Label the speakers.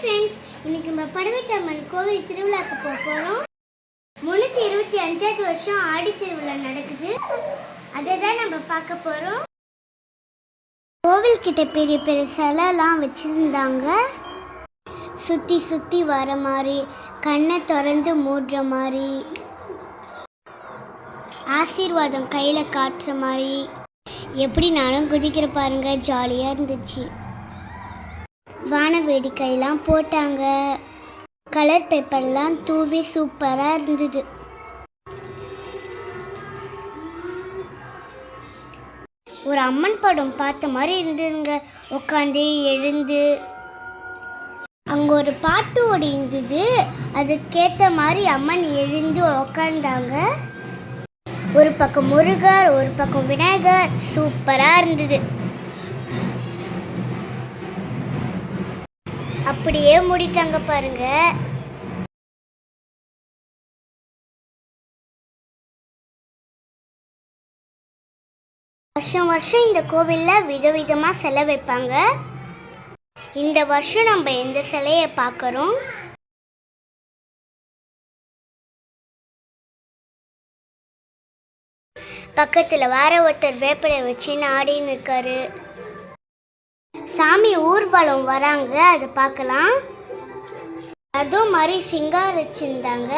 Speaker 1: Friends இன்னைக்கு நம்ம படவேட்டம்மன் கோவில் திருவிழாக்கு போக போகிறோம் முந்நூற்றி இருபத்தி அஞ்சாவது வருஷம் ஆடி திருவிழா நடக்குது. அதை தான் நம்ம பார்க்க போகிறோம் கோவில்கிட்ட பெரிய பெரிய சிலைலாம் வச்சுருந்தாங்க. சுற்றி சுற்றி வர மாதிரி கண்ணை திறந்து மூடுற மாதிரி ஆசீர்வாதம் கையில் காட்டுற மாதிரி. எப்படி நானும் குதிக்கிற பாருங்க ஜாலியாக இருந்துச்சு. வான வேடிக்கையெல்லாம் போட்டாங்க. கலர் பேப்பர்லாம் தூவி சூப்பராக இருந்தது. ஒரு அம்மன் படம் பார்த்த மாதிரி இருந்ததுங்க. உட்காந்து எழுந்து. அங்கே ஒரு பாட்டு ஓடி இருந்தது அதுக்கேற்ற மாதிரி அம்மன் எழுந்து உக்காந்தாங்க. ஒரு பக்கம் முருகர் ஒரு பக்கம் விநாயகர். சூப்பராக இருந்தது. அப்படியே மூடிட்டாங்க பாருங்க. வருஷம் வருஷம் இந்த கோவிலில் விதவிதமாக சிலை வைப்பாங்க. இந்த வருஷம் நம்ம எந்த சிலையை பார்க்குறோம்? பக்கத்தில் வேற ஒருத்தர் வேப்பிலை வச்சு ஆடின்னு இருக்காரு. சாமி ஊர்வலம் வராங்க அதை பார்க்கலாம். அதுவும் மாதிரி சிங்காரிச்சிருந்தாங்க